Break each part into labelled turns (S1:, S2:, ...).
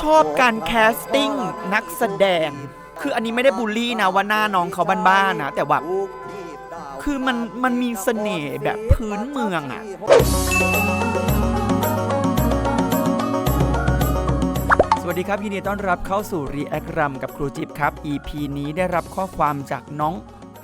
S1: ชอบการแคสติ้งนักแสดง คืออันนี้ไม่ได้บูลลี่นะว่าหน้าน้องเขาบ้านๆนะแต่ว่าคือมันมันมีเสน่ห์แบบพื้นเมืองอะสวัสดีครับยินดีต้อนรับเข้าสู่ React รัมกับครูจิ๊บครับ EP นี้ได้รับข้อความจากน้อง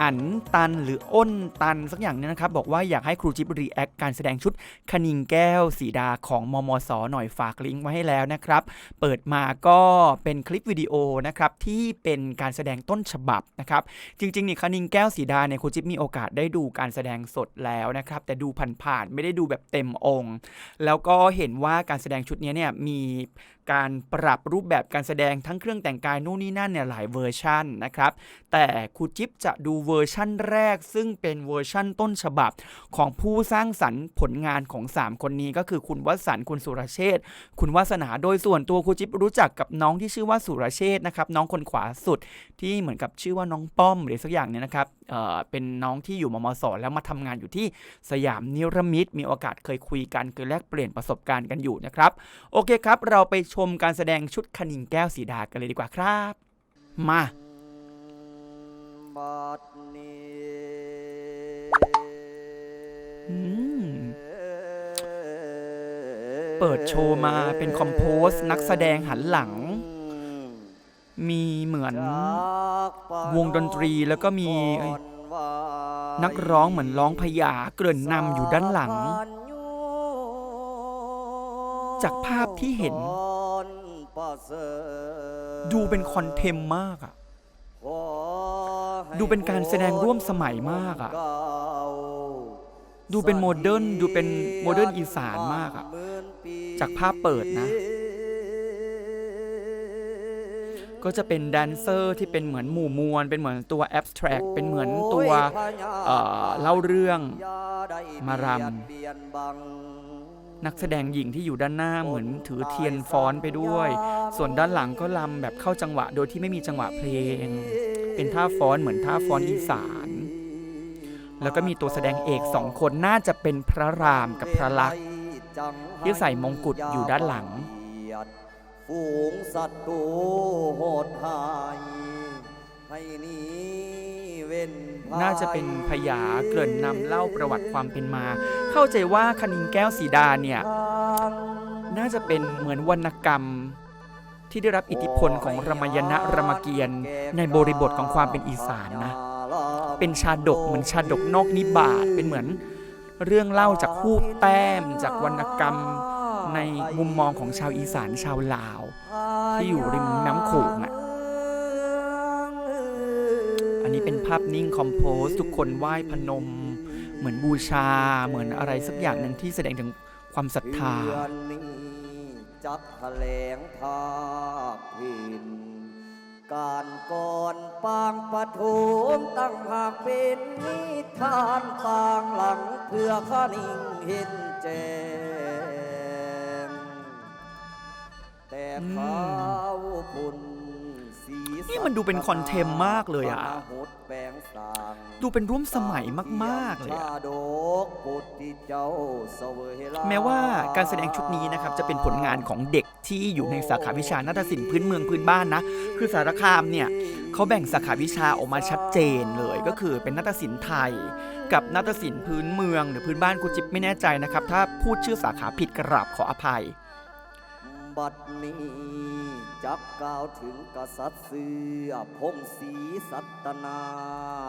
S1: อันตันหรืออ้นตันสักอย่างเนี้นะครับ บอกว่าอยากให้ครูจิ๊บ React การแสดงชุดคณิงแก้วสีดาของมมสหน่อยฝากลิงก์ไว้ให้แล้วนะครับ เปิดมาก็เป็นคลิปวิดีโอนะครับที่เป็นการแสดงต้นฉบับนะครับจริงๆนี่คณิงแก้วสีดาเนี่ยครูจิ๊บมีโอกาสได้ดูการแสดงสดแล้วนะครับแต่ดูผ่านๆไม่ได้ดูแบบเต็มองค์ แล้วก็เห็นว่าการแสดงชุดนี้เนี่ยมีการปรับรูปแบบการแสดงทั้งเครื่องแต่งกายนู่นนี่นั่นเนี่ยหลายเวอร์ชันนะครับแต่ครูจิ๊บจะดูเวอร์ชั่นแรก ซึ่งเป็นเวอร์ชั่นต้นฉบับของผู้สร้างสรรค์ผลงานของ 3 คนนี้ก็คือคุณวสันต์คุณสุรเชษฐ์คุณวาสนาโดยส่วนตัวครูจิ๊บรู้จักกับน้องที่ชื่อว่าสุรเชษฐ์นะครับน้องคนขวาสุดที่เหมือนกับชื่อว่าน้องป้อมหรือสักอย่างเนี่ยนะครับเเป็นน้องที่อยู่มมสแล้วมาทำงานอยู่ที่สยามนิรมิตมีโอกาสเคยคุยกันเคยแลกเปลี่ยนประสบการณ์กันอยู่นะครับโอเคครับเราไปชมการแสดงชุดคณิงแก้วสีดากันเลยดีกว่าครับ มา
S2: บัดนี้
S1: เปิดโชว์มาเป็นคอมโพสนักแสดงหันหลัง มีเหมือนวงดนตรีแล้วก็มีนักร้องเหมือนร้องพยาเกริ่นนำอยู่ด้านหลัง จากภาพที่เห็น ดูเป็นคอนเทมมากอะดูเป็นการแสดงร่วมสมัยมากอะดูเป็นโมเดิร์นดูเป็นโมเดิร์นอีสานมากอะจากภาพเปิดนะ ก็จะเป็นแดนเซอร์ที่เป็นเหมือนหมู่มวล เป็นเหมือนตัวแอบสแตรกเป็นเหมือนตัวเอ่อเล่าเรื่องมารำ นักแสดงหญิงที่อยู่ด้านหน้าเหมือนถือเทียนฟ้อนไปด้วย ส่วนด้านหลังก็ลำแบบเข้าจังหวะโดยที่ไม่มีจังหวะเพลง เป็นท่าฟ้อนเหมือนท่าฟ้อนอีสาน แล้วก็มีตัวแสดงเอกสองคนน่าจะเป็นพระรามกับพระลักษณ์ที่ใส่มงกุฎอยู่ด้านหลัง
S2: ฝูงสัตว์ตูโหดหายให้หนีเว้ นภัย
S1: น่าจะเป็นพยาเกริ่นนำเล่าประวัติความเป็นมา เข้าใจว่าคณิงแก้วสีดาเนี่ย น่าจะเป็นเหมือนวรรณกรรมที่ได้รับอิทธิพลของรามายณะรามเกียรติ์ในบริบทของความเป็นอีสานนะ เป็นชาดกเหมือนชาดกนอกนิบาตเป็นเหมือนเรื่องเล่าจากคูบแต้ม จากวรรณกรรมในมุมมองของชาวอีสานชาวลาว ที่อยู่ริมน้ำโขงอะอั นนี้เป็นภาพนิ่งคอมโพสทุกคนไหว้พนม เหมือนบูชา เหมือนอะไรสักอย่างหนึ่งที่แสดงถึงความศรัทธา
S2: เดือนนี้จักแถลงภาคพิน การก่อนปางปฐุมตั้งหากเป็นนิทานต่างหลังเพื่อข้านิ่งเห็นแจ้งแต่
S1: อืม
S2: ข้าวพุนสี
S1: นี่มันดูเป็นคอนเทมมากเลยอะ
S2: หดแปลงสร้าง
S1: ดูเป็นร่วมสมัยมากๆเลยอะ
S2: ชาดกพุทธิเจ้าเสวยล
S1: แม้ว่าการแสดงชุดนี้นะครับจะเป็นผลงานของเด็กที่อยู่ในสาขาวิชานาฏศิลป์พื้นเมืองพื้นบ้านนะ คือสารคามเนี่ยเขาแบ่งสาขาวิชาออกมาชัดเจนเลยก็คือเป็นนาฏศิลป์ไทย กับนาฏศิลป์พื้นเมือง หรือพื้นบ้านครูจิ๊บไม่แน่ใจนะครับ ถ้าพูดชื่อสาขาผิดกราบขออภัย
S2: บัดนี้จักกล่าวถึงกษัตริย์เสือพงศรีสัตนา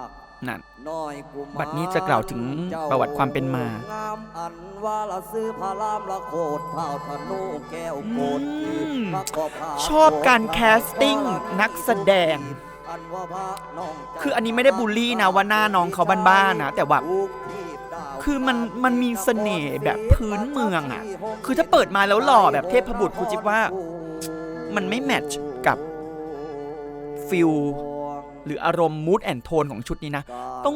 S2: ค
S1: นั่น
S2: น้อยกุมาร
S1: บัดนี้จะกล่าวถึงประวัติความเป็นมา
S2: งามอันว่าละซื้อพารามละโคดเท่าธนูแก้วโกด
S1: อืม
S2: พระขอบพระ
S1: ชอบการแคสติ้งนักแสดง
S2: อันว่าพระน้งเจ้า
S1: คืออันนี้ไม่ได้บูลลี่นะว่าหน้าน้องเขาบ้านๆนะแต่ว่า
S2: ลูกทีบดาว
S1: คือมันมันมีเสน่ห์แบบพื้นเมืองอะคือถ้าเปิดมาแล้วหล่อแบบเทพบุตรครูจิบว่า มันไม่แมทช์กับฟิลหรืออารมณ์มูดแอนโทนของชุดนี้นะ ต้อง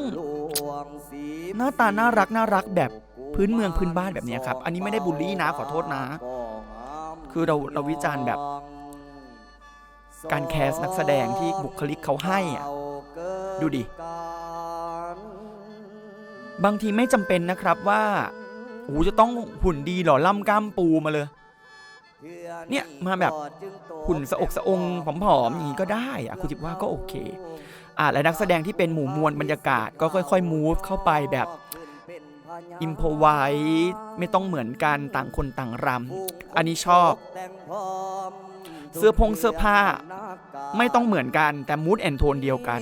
S1: หน้าตาน่ารักน่ารักแบบพื้นเมืองพื้นบ้านแบบนี้ครับ อันนี้ไม่ได้บูลลี่นะขอโทษนะ คือเราเราวิจารณ์แบบ การแคสนักแสดงที่บุคลิกเขาให้อะดูดิ บางทีไม่จำเป็นนะครับว่าโอ้จะต้องหุ่นดีหล่อล่ำกล้ามปูมาเลย เนี่ยมาแบบหุ่นสะอกสะองผอมๆอย่างนี้ก็ได้อะครูจิบว่าก็โอเคอะและนักแสดงที่เป็นหมู่มวลบรรยากาศก็ค่อยๆ move เข้าไปแบบอิมพอไวไม่ต้องเหมือนกันต่างคนต่างรำอันนี้ชอบ เสื้อพงเสื้อผ้า ไม่ต้องเหมือนกันแต่มูดแอนโทนเดียวกัน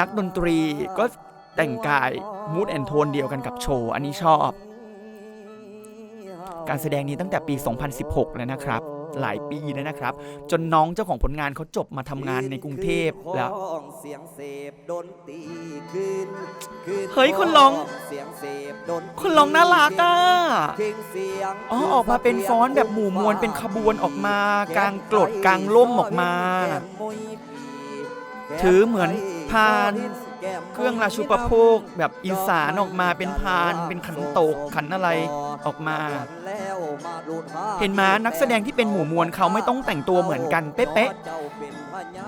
S1: นักดนตรีก็ แต่งกายมูดแอนโทนเดียวกันกับโชว์ อันนี้ชอบ การแสดงนี้ตั้งแต่ปี 2016 แล้วนะครับ หลายปีแล้วนะครับ จนน้องเจ้าของผลงานเขาจบมาทำงานในกรุงเทพแล้ว
S2: เสียงเสพดนตรีขึ้นขึ้น
S1: เฮ้ยคนร้อง
S2: เสียงเสพดนตรี
S1: คนร้องน่ารักอะ
S2: เพลงเสียง
S1: อ๋อออกมาเป็นฟ้อนต์แบบหมู่มวลเป็นขบวนออกมากลางกรดกลางล่มออกมา ถือเหมือนพาน เครื่องราชูปโภคแบบอีสานออกมาเป็นพาน เป็นขันโตกขันอะไรออกมา เห็นไหมนักแสดงที่เป็นหมู่มวลเขาไม่ต้องแต่งตัวเหมือนกันเป๊ะ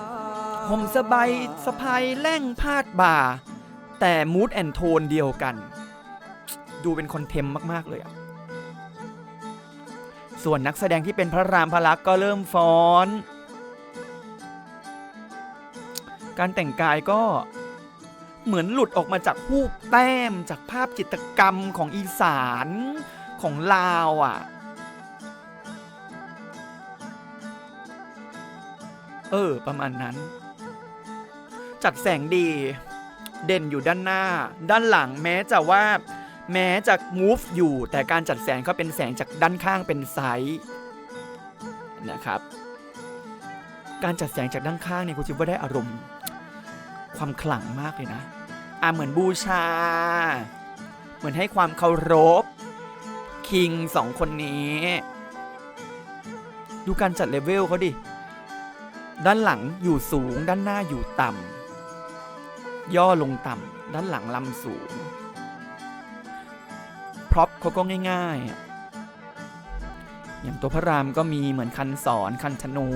S1: ๆผมสบายสะพายแล่งพาดบ่า แต่มูดแอนโทนเดียวกัน ดูเป็นคอนเทมมากๆเลยอะส่วนนักแสดงที่เป็นพระรามพระลักษมณ์ก็เริ่มฟ้อน การแต่งกายก็ เหมือนหลุดออกมาจากหูปแต้มจากภาพจิตรกรรมของอีสานของลาวอะ เออ ประมาณนั้น จัดแสงดี เด่นอยู่ด้านหน้า ด้านหลังแม้จะว่า แม้จะ move อยู่ แต่การจัดแสงก็เป็นแสงจากด้านข้างเป็นไซส์นะครับ การจัดแสงจากด้านข้างเนี่ยคุณจิบว่าได้อารมณ์ ความขลังมากเลยนะ อะเหมือนบูชา เหมือนให้ความเคารพ คิงสองคนนี้ ดูการจัดเลเวลเขาดิ ด้านหลังอยู่สูง ด้านหน้าอยู่ต่ำ ย่อลงต่ำ ด้านหลังลำสูง พร็อพเขาก็ง่ายๆอะอย่างตัวพระรามก็มีเหมือนคันสอนคันธนู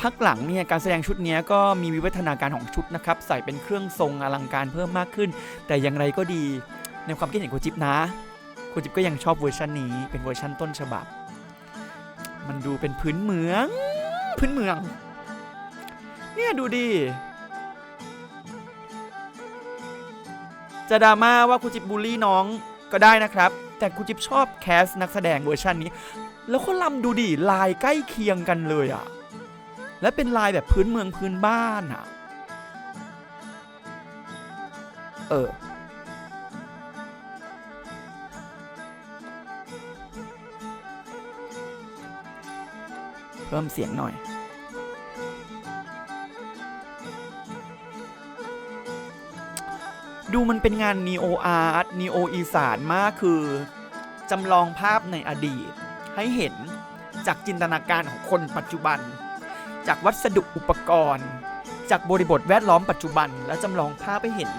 S1: พักหลังเนี่ยการแสดงชุดนี้ก็มีวิวัฒนาการของชุดนะครับใส่เป็นเครื่องทรงอลังการเพิ่มมากขึ้น แต่อย่างไรก็ดีในความคิดเห็นคุณจิ๊บนะคุณจิ๊บก็ยังชอบเวอร์ชันนี้เป็นเวอร์ชันต้นฉบับ มันดูเป็นพื้นเมือง พื้นเมือง เนี่ยดูดิจะดราม่าว่าคุณจิ๊บบูลลี่น้องก็ได้นะครับ แต่คุณจิ๊บชอบแคสนักแสดงเวอร์ชันนี้ แล้วเขาลำดูดิลายใกล้เคียงกันเลยอะ และเป็นลายแบบพื้นเมืองพื้นบ้านอะเออเพิ่มเสียงหน่อย ดูมันเป็นงานนีโออาร์ตนีโออีสานมากคือจำลองภาพในอดีต ให้เห็นจากจินตนาการของคนปัจจุบัน จากวัสดุอุปกรณ์ จากบริบทแวดล้อมปัจจุบัน แล้วจำลองภาพให้เห็น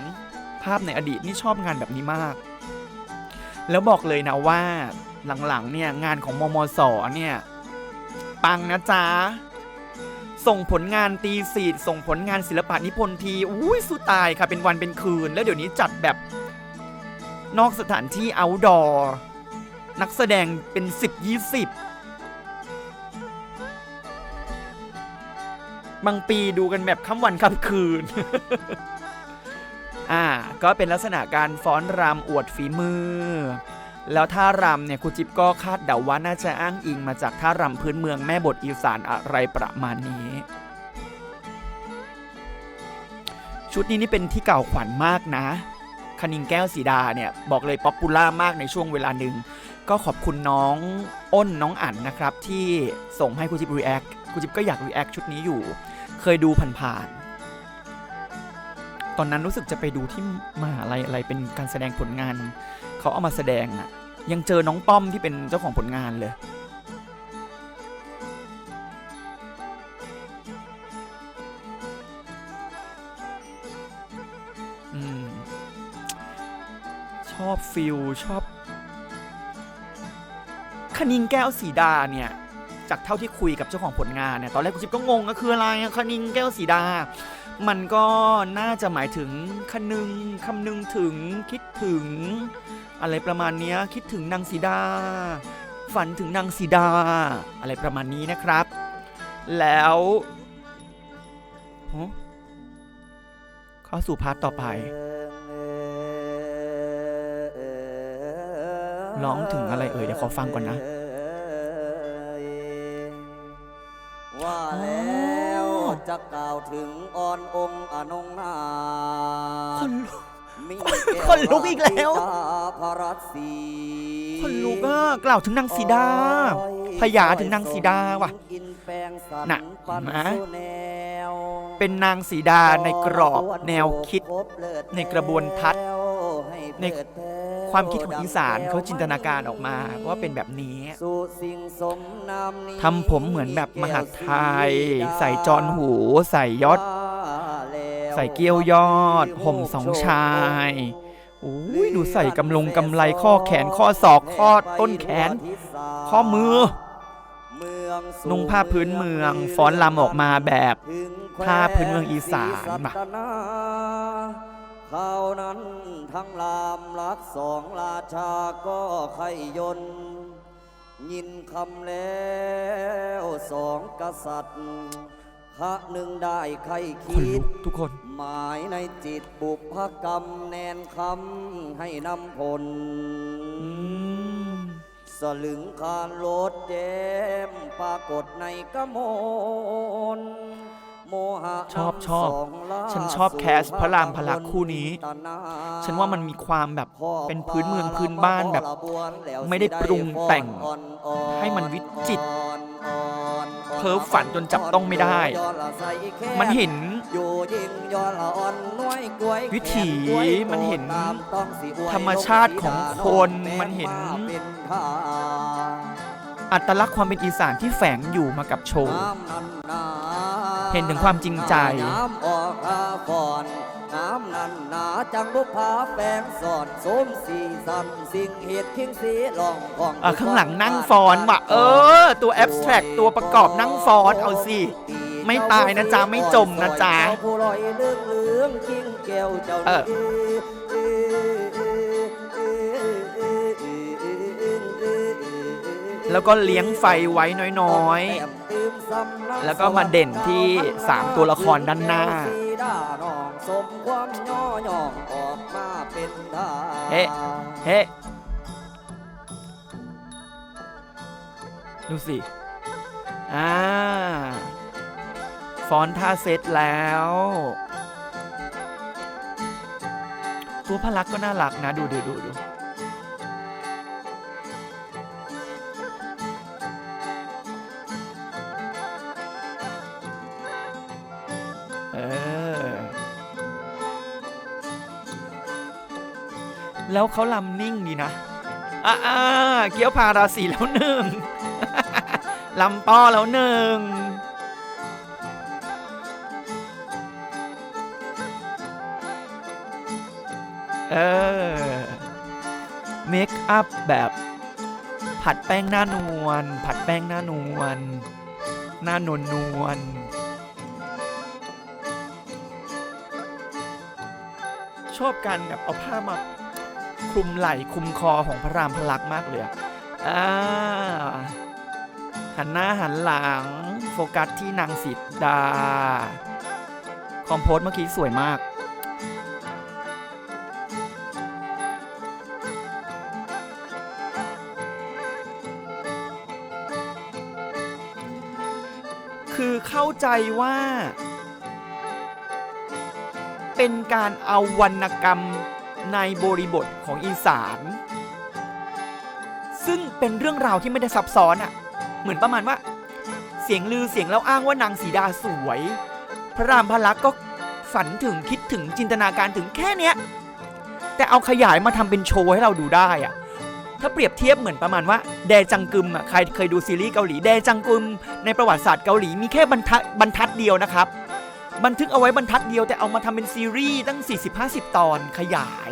S1: ภาพในอดีตนี่ชอบงานแบบนี้มาก แล้วบอกเลยนะว่าหลังๆเนี่ยงานของมมสเนี่ยปังนะจ๊ะส่งผลงานตีสีดส่งผลงานศิลปะนิพนธ์ทีอุ้ยสู้ตายค่ะ เป็นวันเป็นคืน แล้วเดี๋ยวนี้จัดแบบนอกสถานที่ outdoor นักแสดงเป็น 10 20 บางปีดูกันแบบค่ำวันค่ำคืน อ่า ก็เป็นลักษณะการฟ้อนรำอวดฝีมือ แล้วท่ารำเนี่ยครูจิ๊บก็คาดเดาว่าน่าจะอ้างอิงมาจากท่ารำพื้นเมืองแม่บทอีสานอะไรประมาณนี้ ชุดนี้นี่เป็นที่เก่าขวัญมากนะคณิงแก้วสีดาเนี่ย บอกเลยป๊อปปูล่ามากในช่วงเวลาหนึ่ง ก็ขอบคุณน้องอ้นน้องอั๋นนะครับ ที่ส่งให้ครูจิ๊บรีแอค ครูจิ๊บก็อยากรีแอคชุดนี้อยู่ เคยดูผ่านๆ ตอนนั้นรู้สึกจะไปดูที่มหาลัยอะไรเป็นการแสดงผลงาน เขาเอามาแสดงอะยังเจอน้องป้อมที่เป็นเจ้าของผลงานเลยอืมชอบฟิลชอบคณิงแก้วสีดาเนี่ย จากเท่าที่คุยกับเจ้าของผลงานเนี่ยตอนแรกครูจิ๊บก็งงก็คืออะไรคณิงแก้วสีดา มันก็น่าจะหมายถึงคนึงคำนึงถึงคิดถึง อะไรประมาณนี้คิดถึงนางสีดา ฝันถึงนางสีดา อะไรประมาณนี้นะครับ แล้วเข้าสู่พาร์ทต่อไปร้องถึงอะไรเอ่ยเดี๋ยวขอฟังก่อนนะ
S2: จะกล่าวถึงอ่อนองค์อนงนา
S1: คนลุก
S2: มี
S1: คนลุกอีกแล้ว
S2: ตาพระรัตสี
S1: คนลุกอะกล่าวถึงนางสีดา พญาถึงนางสีดาว่ะ
S2: อินแปลงสัน
S1: น่ะ
S2: ปัน
S1: เห็นไหม
S2: สู่แนว
S1: เป็นนางสีดาในกรอบแนวคิด ในกระบวนทัศน์ใน ความคิดของอีสานเขาจินตนาการออกมาว่าเป็นแบบนี้
S2: สู่สิ่งสมนามนี้
S1: ทำผมเหมือนแบบมหาดไทย ใส่จอนหู ใส่ยอด ใส่เกี้ยวยอด ห่มสองชายโอ้ยดูใส่กำลงกำไรข้อแขนข้อศอกข้อต้นแขน ข้อมือ นุ่งผ้าพื้นเมืองฟ้อนลำออกมาแบบผ้าพื้นเมืองอีสานว่ะ
S2: เขานั้นทั้งลามรักสองราชาก็ไข่ยนต์ ยินคำแล้วสองกษัตริย์พระหนึ่งได้ไข่
S1: คน
S2: คิ
S1: ลุ
S2: ด
S1: กทุกคน
S2: หมายในจิตบุพกรรมแนนคำให้นำผล
S1: อืม
S2: สลึงคานโลดเจมปรากฏในกมลโมหะ
S1: ชอบชอบ
S2: สงล่า
S1: ฉันชอบแคสพระรามพลักษ์คู่นี้
S2: ตนา
S1: ฉันว่ามันมีความแบบ
S2: พ่อ
S1: เป็นพื้นเมืองพื้นบ้านแบบ
S2: พ่อละวแล้ว
S1: ไม่ได้ปรุงแต่ง
S2: อ่อนๆ
S1: ให้มันวิจิตร
S2: อ่อนๆ
S1: เพ้อฝันจนจับต้องไม่ได้
S2: ย้อนละใส่แค่
S1: มันเห็น
S2: อยู่ยิ่งย้อนละอ่อนน้วยกล้วย
S1: วิถี
S2: แขกล้วย
S1: มันเห็น
S2: ตามต้องสิอวย
S1: ธรรมชาติของคน
S2: แมั
S1: นเห็นา
S2: เป็นทา
S1: อัตลักษณ์ความเป็นอีสานที่แฝงอยู่มากับโชว์
S2: น้ำนันนา
S1: เห็นถึงความจริงใจ
S2: น้ำออกอาฟอนน้ำนันนาจังบุพาแปลงสอนสมสีสันสิ่งเหตุคิงสีลองของ
S1: อะข้างหลังนั่งฟ้อนว่ะเออ ตัวแอบสแตรกตัวประกอบนั่งฟ้อนเอาสิ ไม่ตายนะจ๊ะไม่จมนะจ๊ะ
S2: ผู้ลอยเลื่องเหลืองกิ้งแก้วเจ้า
S1: เแล้วก็เลี้ยงไฟไว้น้อยๆ แล้วก็มาเด่นที่ 3 ตัวละครด้านหน้า
S2: เฮ้
S1: เฮ้ดูสิ อ่า ฟอนท่าเซตแล้ว ตัวพลักษณ์ก็น่ารักนะ ดูดูดูดู แล้วเขาลำนิ่งดีนะ อ่าเกี้ยวพาราศีแล้วหนึ่งลำป้อแล้วหนึ่งเออเมคอัพแบบ ผัดแป้งหน้านวลผัดแป้งหน้านวลหน้านวลนวลชอบการแบบเอาผ้ามา คลุมไหล่คลุมคอของพระรามพลักษ์มากเลยอะอ่าหันหน้าหันหลัง โฟกัสที่นางสิดา คอมโพสเมื่อกี้สวยมาก คือเข้าใจว่า เป็นการเอาวรรณกรรม ในบริบทของอีสาน ซึ่งเป็นเรื่องราวที่ไม่ได้ซับซ้อนอะ่ะ เหมือนประมาณว่า เสียงลือเสียงเล่าอ้างว่านางสีดาสวย พระรามพลักษ์ก็ฝันถึงคิดถึงจินตนาการถึงแค่เนี้ย แต่เอาขยายมาทำเป็นโชว์ให้เราดูได้อะถ้าเปรียบเทียบเหมือนประมาณว่าแดจังกึมอะใครเคยดูซีรีส์เกาหลีแดจังกึมในประวัติศาสตร์เกาหลีมีแค่บรรทัดบรรทัดเดียวนะครับ บันทึกเอาไว้บรรทัดเดียวแต่เอามาทำเป็นซีรีส์ตั้ง 40-50 ตอนขยาย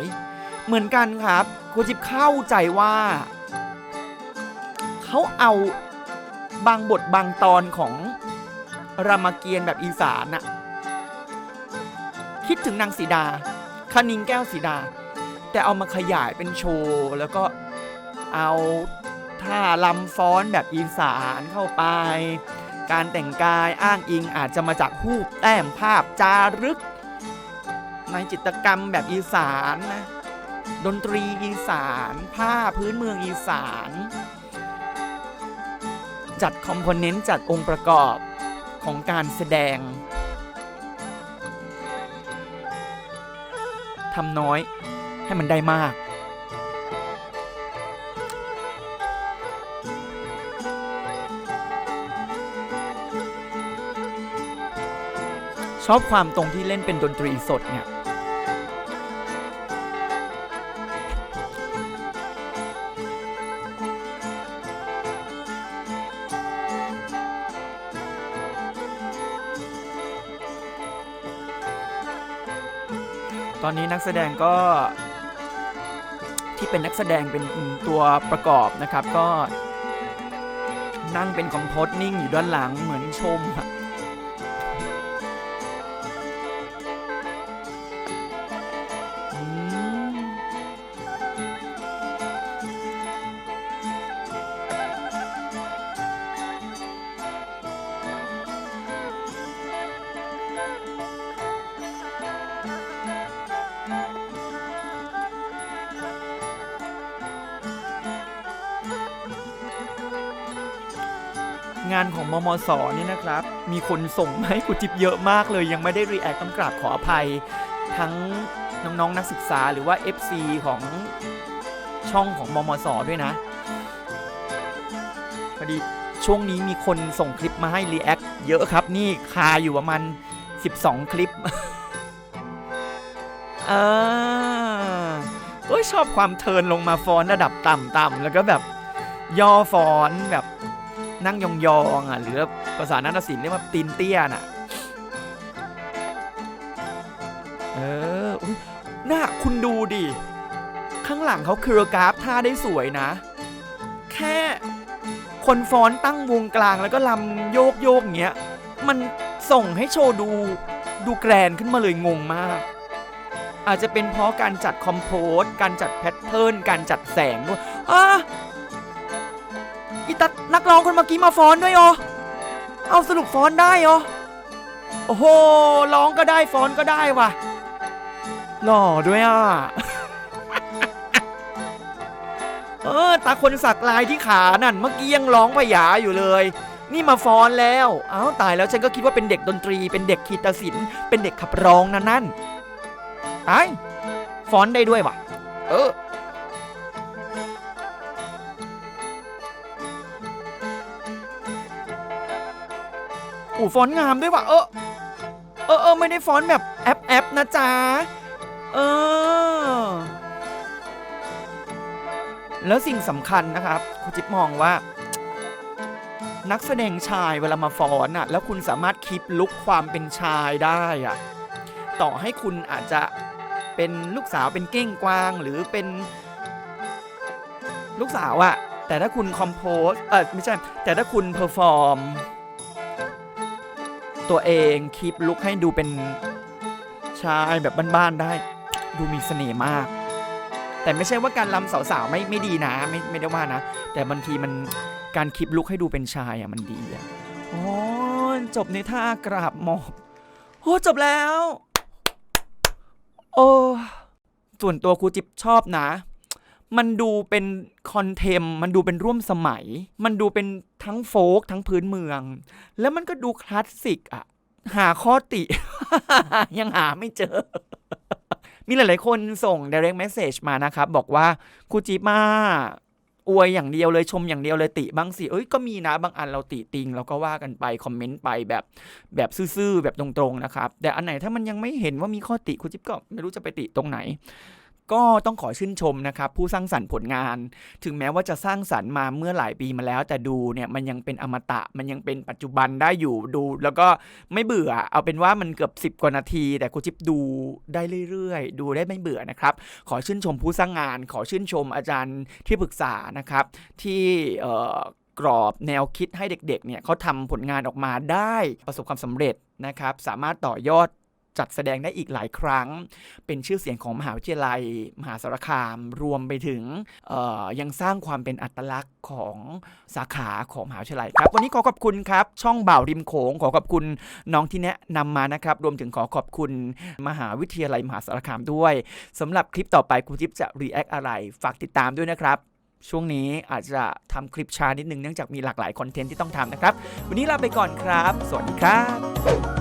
S1: เหมือนกันครับโคจิบเข้าใจว่าเขาเอาบางบทบางตอนของรามเกียรติ์แบบอีสานน่ะคิดถึงนางสีดาคณิงแก้วสีดา แต่เอามาขยายเป็นโชว์ แล้วก็เอาท่าลำฟ้อนแบบอีสานเข้าไป การแต่งกายอ้างอิงอาจจะมาจากรูปแต้มภาพจารึก ในจิตรกรรมแบบอีสานนะดนตรีอีสาน ผ้าพื้นเมืองอีสาน จัดคอมโพเนนต์จัดองค์ประกอบของการแสดงทำน้อยให้มันได้มาก ชอบความตรงที่เล่นเป็นดนตรีสดเนี่ยตอนนี้นักแสดงก็ที่เป็นนักแสดงเป็นตัวประกอบนะครับ ก็นั่งเป็นคอมโพสนิ่งอยู่ด้านหลังเหมือนชมอะ มมสนี่นะครับ มีคนส่งมาให้กูจิบเยอะมากเลย ยังไม่ได้รีแอคต้องกราบขออภัย ทั้งน้องๆนนักศึกษาหรือว่า FC ของช่องของมมสด้วยนะพอดีช่วงนี้มีคนส่งคลิปมาให้รีแอคเยอะครับ นี่คาอยู่ประมาณ 12 คลิปอ่าเอ้ยชอบความเทินลงมาฟอนระดับต่ำๆแล้วก็แบบย่อฟอนแบบ นั่งยองๆอะหรือภาษานาฏศิลป์เรียกว่าตีนเตี้ยน่ะเออน่าคุณดูดิ ข้างหลังเขาคโรกราฟท่าได้สวยนะ แค่คนฟ้อนตั้งวงกลางแล้วก็ลำโยกโยกเงี้ย มันส่งให้โชว์ดูดูแกรนขึ้นมาเลยงงมาก อาจจะเป็นเพราะการจัดคอมโพสการจัดแพทเทิร์นการจัดแสงด้วยอะ อีตัดนักร้องคนเมื่อกี้มาฟ้อนด้วยอ๋อเอาสรุปฟ้อนได้อ๋อโอ้โหร้องก็ได้ฟ้อนก็ได้ว่ะ หล่อด้วยอะ เออตาคนสักลายที่ขานั่นเมื่อกี้ยังร้องพยาอยู่เลย นี่มาฟ้อนแล้ว เอ้าตายแล้วฉันก็คิดว่าเป็นเด็กดนตรี เป็นเด็กคีตศิลป์เป็นเด็กขับร้องนั่นนั่นไอ้ฟ้อนได้ด้วยว่ะ เออ อูฟอนต์งามด้วยว่ะเออเออเออไม่ได้ฟอนต์แบบแอปแอปนะจ๊ะเออ แล้วสิ่งสำคัญนะครับคุณจิ๊บมองว่า นักแสดงชายเวลามาฟ้อนอะแล้วคุณสามารถคีปลุกความเป็นชายได้อะต่อให้คุณอาจจะเป็นลูกสาวเป็นเก้งกวางหรือเป็น ลูกสาวอะแต่ถ้าคุณคอมโพสเออไม่ใช่ แต่ถ้าคุณเพอร์ฟอร์ม ตัวเองคีปลุกให้ดูเป็นชายแบบบ้านๆได้ ดูมีเสน่ห์มาก แต่ไม่ใช่ว่าการลำสาวๆไม่ไม่ดีนะ ไม่ไม่ได้ว่านะ แต่บางทีมันการคลิปลุกให้ดูเป็นชายอะมันดีอะโอ้จบในท่ากราบหมอบโอ้จบแล้ว โอ้ส่วนตัวครูจิ๊บชอบนะ มันดูเป็นคอนเทม มันดูเป็นร่วมสมัย มันดูเป็นทั้งโฟกทั้งพื้นเมือง แล้วมันก็ดูคลาสสิกอะหาข้อติ ยังหาไม่เจอ มีหลาย ๆ คนส่ง direct message มานะครับ บอกว่าครูจิมาอวยอย่างเดียวเลยชมอย่างเดียวเลยติบ้างสิเอ้ยก็มีนะบางอันเราติติงเราก็ว่ากันไปคอมเมนต์ไปแบบแบบซื่อๆแบบตรงๆนะครับ แต่อันไหนถ้ามันยังไม่เห็นว่ามีข้อติครูจิ๊บก็ไม่รู้จะไปติตรงไหน ก็ต้องขอชื่นชมนะครับ ผู้สร้างสรรค์ผลงาน ถึงแม้ว่าจะสร้างสรรค์มาเมื่อหลายปีมาแล้ว แต่ดูเนี่ยมันยังเป็นอมตะมันยังเป็นปัจจุบันได้อยู่ดู แล้วก็ไม่เบื่อ เอาเป็นว่ามันเกือบ 10 กว่านาที แต่ครูจิ๊บดูได้เรื่อยๆ ดูได้ไม่เบื่อนะครับ ขอชื่นชมผู้สร้างงาน ขอชื่นชมอาจารย์ที่ปรึกษานะครับ ที่เอ่อกรอบแนวคิดให้เด็กๆเนี่ยเขาทำผลงานออกมาได้ประสบความสำเร็จนะครับ สามารถต่อยอด จัดแสดงได้อีกหลายครั้ง เป็นชื่อเสียงของมหาวิทยาลัย มหาสารคาม รวมไปถึงยังสร้างความเป็นอัตลักษณ์ของสาขาของมหาวิทยาลัยครับ วันนี้ขอขอบคุณครับ ช่องบ่าวริมโขงขอขอบคุณน้องที่แนะนำมานะครับ รวมถึงขอขอบคุณมหาวิทยาลัยมหาสารคามด้วยสำหรับคลิปต่อไปครูจิ๊บจะรีแอคอะไรฝากติดตามด้วยนะครับช่วงนี้อาจจะทำคลิปช้านิดนึงเนื่องจากมีหลากหลายคอนเทนต์ที่ต้องทำนะครับ วันนี้ลาไปก่อนครับ สวัสดีครับ